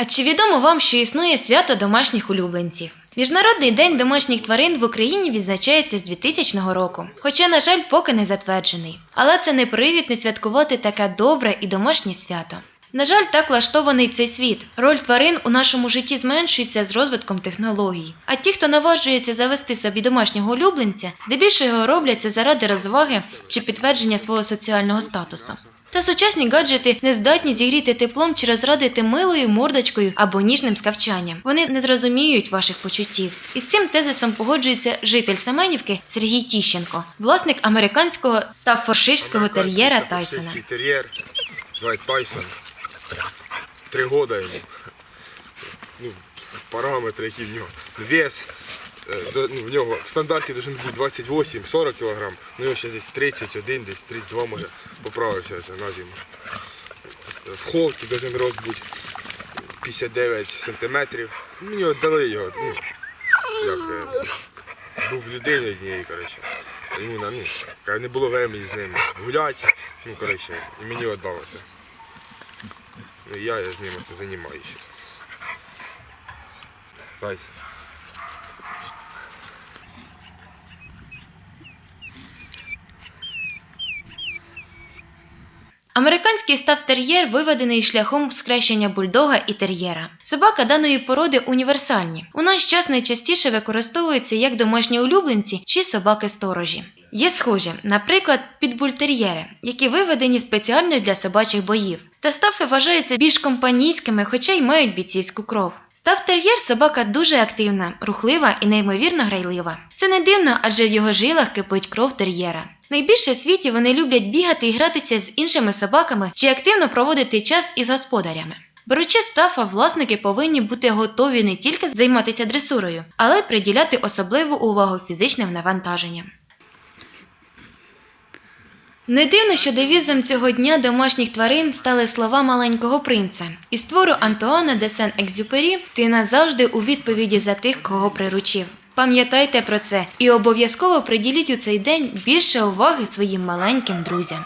А чи відомо вам, що існує свято домашніх улюбленців? Міжнародний день домашніх тварин в Україні відзначається з 2000 року, хоча, на жаль, поки не затверджений. Але це не привід не святкувати таке добре і домашнє свято. На жаль, так влаштований цей світ. Роль тварин у нашому житті зменшується з розвитком технологій. А ті, хто наважується завести собі домашнього улюбленця, здебільшого роблять це заради розваги чи підтвердження свого соціального статусу. Та сучасні гаджети не здатні зігріти теплом чи розрадити милою мордочкою або ніжним скавчанням. Вони не зрозуміють ваших почуттів. Із цим тезисом погоджується житель Семенівки Сергій Тіщенко, власник американського стаффорширського тер'єра Тайсона. Тер'єр, звати Тайсон. Три года йому. Ну, параметри, які в нього. Вес. Е, ну, в нього в стандарті должен бути 28-40 кг, ну його ще десь 31, десь 32 може поправився на зиму. Е, В холці должен рост бути 59 сантиметрів. Мені віддали його. Ну, як, е, був людиною однією, коротше. Йому на, ну, не було времени з ним гуляти. Ну, коротше, і мені віддали це. Ну, і я з ним це займаюся. Тайс. Американський стафтер'єр виведений шляхом скрещення бульдога і тер'єра. Собака даної породи універсальні. У наш час найчастіше використовуються як домашні улюбленці чи собаки-сторожі. Є схожі, наприклад, підбультер'єри, які виведені спеціально для собачих боїв. Та стафи вважаються більш компанійськими, хоча й мають бійцівську кров. Стафтер'єр собака дуже активна, рухлива і неймовірно грайлива. Це не дивно, адже в його жилах кипить кров тер'єра. Найбільше в світі вони люблять бігати і гратися з іншими собаками чи активно проводити час із господарями. Беручи стафа, власники повинні бути готові не тільки займатися дресурою, але й приділяти особливу увагу фізичним навантаженням. Не дивно, що девізом цього дня домашніх тварин стали слова маленького принца. Із твору Антуана де Сен-Екзюпері ти назавжди у відповіді за тих, кого приручив. Пам'ятайте про це і обов'язково приділіть у цей день більше уваги своїм маленьким друзям.